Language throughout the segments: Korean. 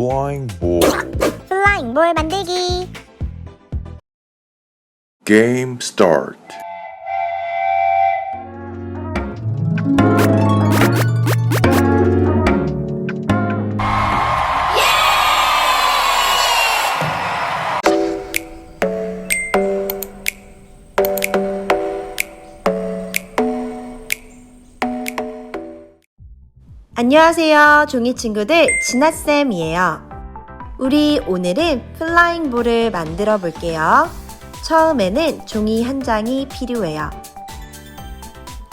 flying ball. 플라잉 볼 만들기. Game start. 안녕하세요. 종이 친구들, 진아쌤이에요. 우리 오늘은 플라잉 볼을 만들어 볼게요. 처음에는 종이 한 장이 필요해요.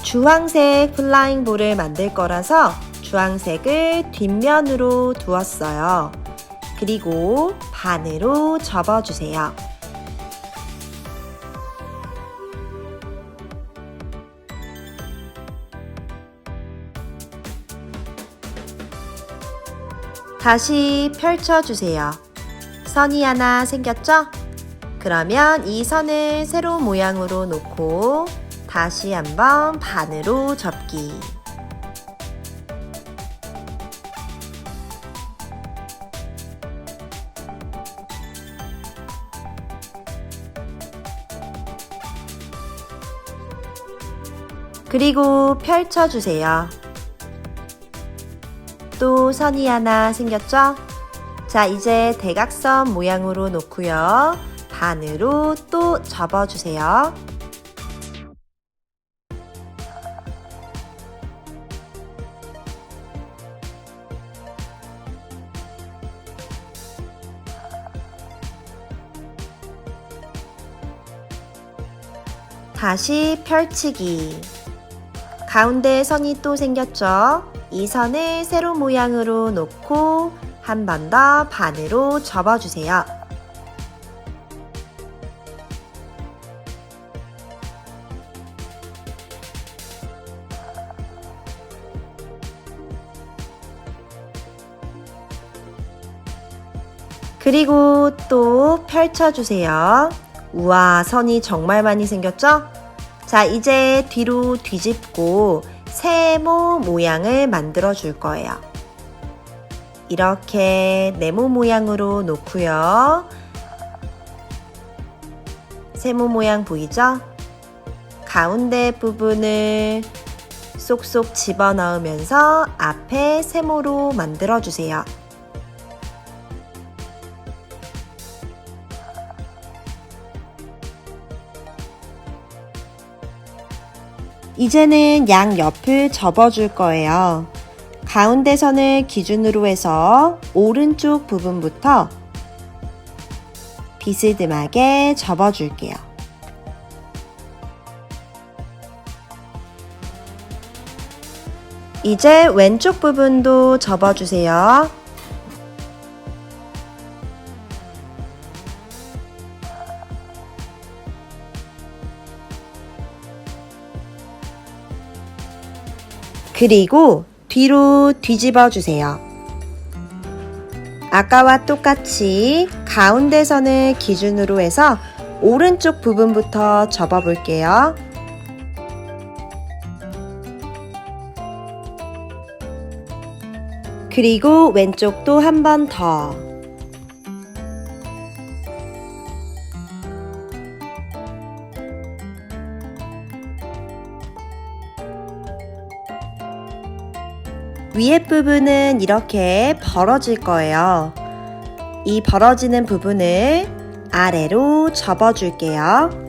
주황색 플라잉 볼을 만들 거라서 주황색을 뒷면으로 두었어요. 그리고 반으로 접어주세요. 다시 펼쳐주세요. 선이 하나 생겼죠? 그러면 이 선을 세로 모양으로 놓고 다시 한번 반으로 접기. 그리고 펼쳐주세요. 또 선이 하나 생겼죠? 자, 이제 대각선 모양으로 놓고요. 반으로 또 접어주세요. 다시 펼치기. 가운데 선이 또 생겼죠? 이 선을 세로 모양으로 놓고 한 번 더 반으로 접어주세요. 그리고 또 펼쳐주세요. 우와, 선이 정말 많이 생겼죠? 자, 이제 뒤로 뒤집고 세모 모양을 만들어 줄 거예요. 이렇게 네모 모양으로 놓고요. 세모 모양 보이죠? 가운데 부분을 쏙쏙 집어 넣으면서 앞에 세모로 만들어 주세요. 이제는 양 옆을 접어줄 거예요. 가운데 선을 기준으로 해서 오른쪽 부분부터 비스듬하게 접어줄게요. 이제 왼쪽 부분도 접어주세요. 그리고 뒤로 뒤집어 주세요. 아까와 똑같이 가운데 선을 기준으로 해서 오른쪽 부분부터 접어 볼게요. 그리고 왼쪽도 한 번 더. 위에 부분은 이렇게 벌어질 거예요. 이 벌어지는 부분을 아래로 접어줄게요.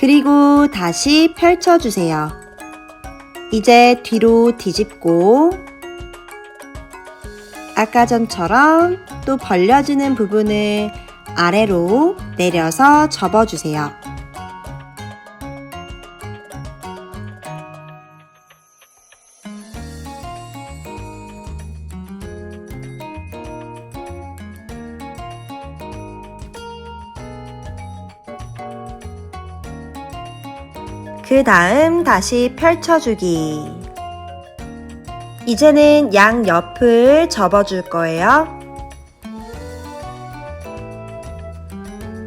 그리고 다시 펼쳐주세요. 이제 뒤로 뒤집고 아까 전처럼 또 벌려지는 부분을 아래로 내려서 접어주세요. 그 다음 다시 펼쳐주기. 이제는 양 옆을 접어줄 거예요.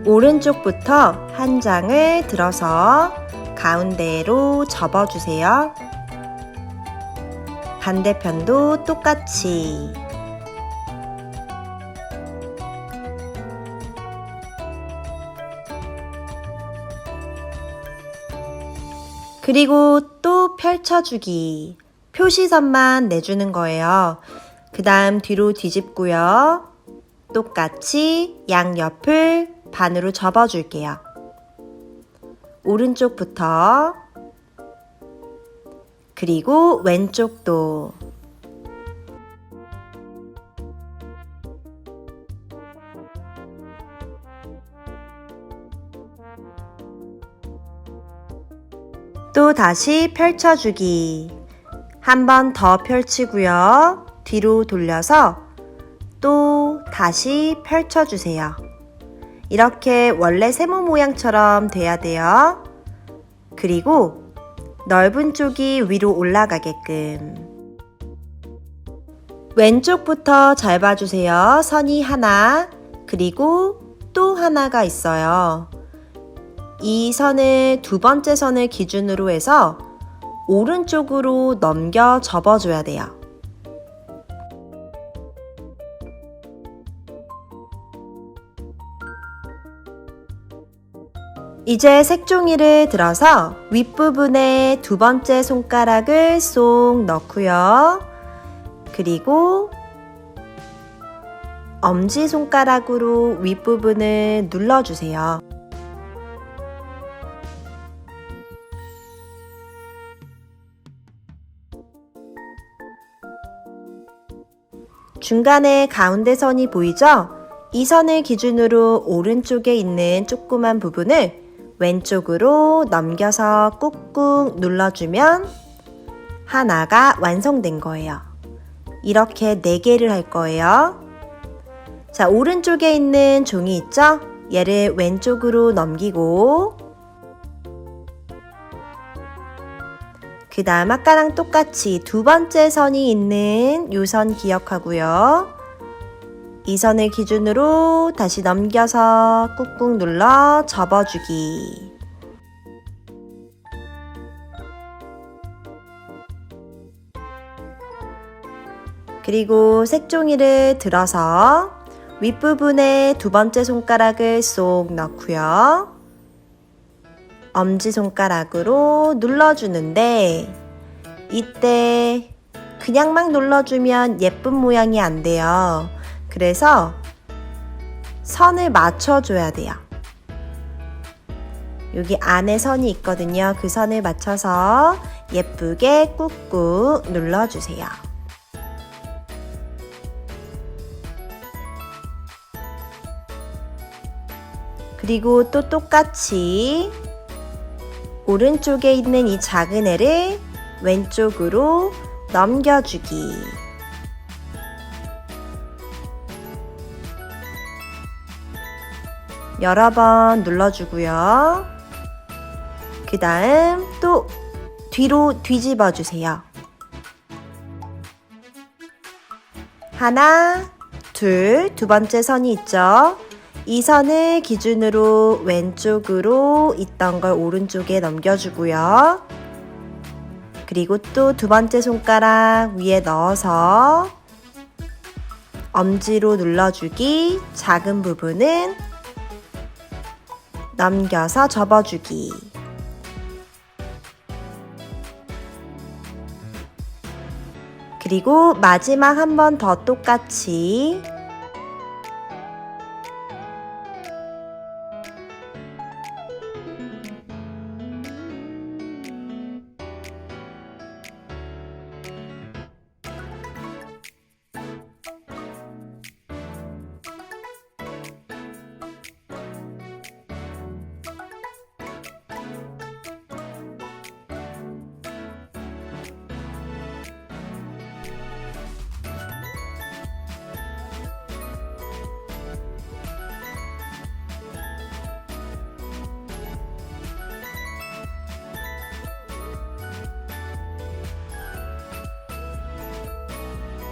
오른쪽부터 한 장을 들어서 가운데로 접어주세요. 반대편도 똑같이. 그리고 또 펼쳐주기. 표시선만 내주는 거예요. 그 다음 뒤로 뒤집고요. 똑같이 양옆을 반으로 접어줄게요. 오른쪽부터 그리고 왼쪽도 또 다시 펼쳐주기. 한 번 더 펼치고요. 뒤로 돌려서 또 다시 펼쳐주세요. 이렇게 원래 세모 모양처럼 돼야 돼요. 그리고 넓은 쪽이 위로 올라가게끔. 왼쪽부터 잘 봐주세요. 선이 하나, 그리고 또 하나가 있어요. 이 선을 두 번째 선을 기준으로 해서 오른쪽으로 넘겨 접어줘야 돼요. 이제 색종이를 들어서 윗부분에 두 번째 손가락을 쏙 넣고요. 그리고 엄지 손가락으로 윗부분을 눌러주세요. 중간에 가운데 선이 보이죠? 이 선을 기준으로 오른쪽에 있는 조그만 부분을 왼쪽으로 넘겨서 꾹꾹 눌러주면 하나가 완성된 거예요. 이렇게 4개를 할 거예요. 자, 오른쪽에 있는 종이 있죠? 얘를 왼쪽으로 넘기고 그 다음 아까랑 똑같이 두 번째 선이 있는 요 선 기억하고요. 이 선을 기준으로 다시 넘겨서 꾹꾹 눌러 접어주기. 그리고 색종이를 들어서 윗부분에 두 번째 손가락을 쏙 넣고요. 엄지손가락으로 눌러주는데 이때 그냥 막 눌러주면 예쁜 모양이 안 돼요. 그래서 선을 맞춰줘야 돼요. 여기 안에 선이 있거든요. 그 선을 맞춰서 예쁘게 꾹꾹 눌러주세요. 그리고 또 똑같이 오른쪽에 있는 이 작은 애를 왼쪽으로 넘겨주기. 여러 번 눌러주고요. 그 다음 또 뒤로 뒤집어 주세요. 하나, 둘, 두 번째 선이 있죠? 이 선을 기준으로 왼쪽으로 있던 걸 오른쪽에 넘겨주고요. 그리고 또 두 번째 손가락 위에 넣어서 엄지로 눌러주기, 작은 부분은 넘겨서 접어주기. 그리고 마지막 한 번 더 똑같이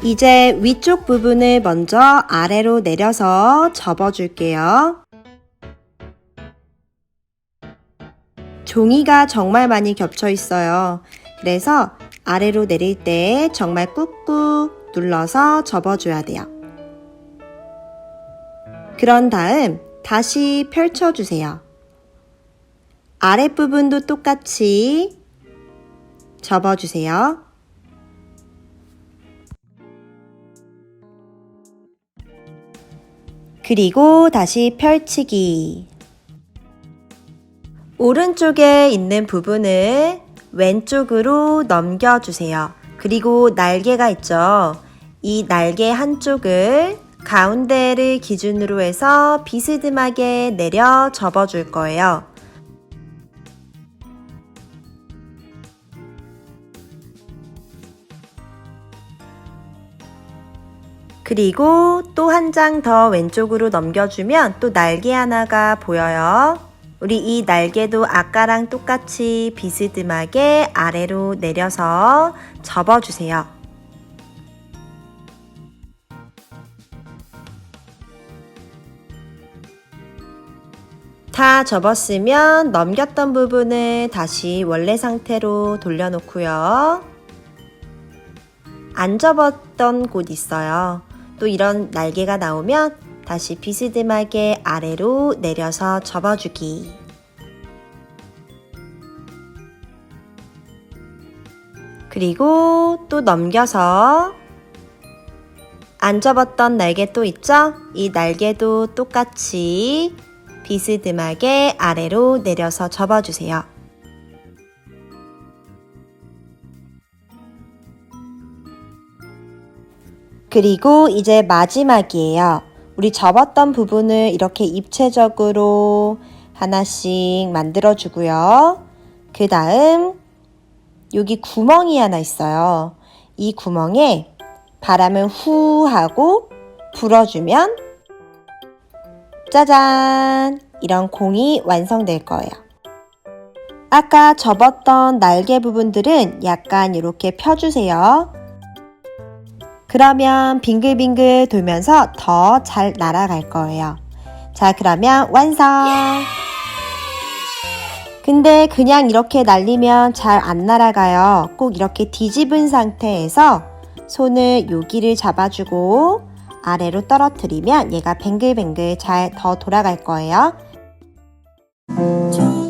이제 위쪽 부분을 먼저 아래로 내려서 접어줄게요. 종이가 정말 많이 겹쳐 있어요. 그래서 아래로 내릴 때 정말 꾹꾹 눌러서 접어줘야 돼요. 그런 다음 다시 펼쳐주세요. 아랫부분도 똑같이 접어주세요. 그리고 다시 펼치기. 오른쪽에 있는 부분을 왼쪽으로 넘겨주세요. 그리고 날개가 있죠. 이 날개 한쪽을 가운데를 기준으로 해서 비스듬하게 내려 접어줄 거예요. 그리고 또 한 장 더 왼쪽으로 넘겨주면 또 날개 하나가 보여요. 우리 이 날개도 아까랑 똑같이 비스듬하게 아래로 내려서 접어주세요. 다 접었으면 넘겼던 부분을 다시 원래 상태로 돌려놓고요. 안 접었던 곳 있어요. 또 이런 날개가 나오면 다시 비스듬하게 아래로 내려서 접어주기. 그리고 또 넘겨서 안 접었던 날개 또 있죠? 이 날개도 똑같이 비스듬하게 아래로 내려서 접어주세요. 그리고 이제 마지막이에요. 우리 접었던 부분을 이렇게 입체적으로 하나씩 만들어 주고요. 그 다음, 여기 구멍이 하나 있어요. 이 구멍에 바람을 후 하고 불어주면 짜잔! 이런 공이 완성될 거예요. 아까 접었던 날개 부분들은 약간 이렇게 펴주세요. 그러면 빙글빙글 돌면서 더 잘 날아갈 거예요. 자, 그러면 완성! 근데 그냥 이렇게 날리면 잘 안 날아가요. 꼭 이렇게 뒤집은 상태에서 손을 여기를 잡아주고 아래로 떨어뜨리면 얘가 뱅글뱅글 잘 더 돌아갈 거예요. 중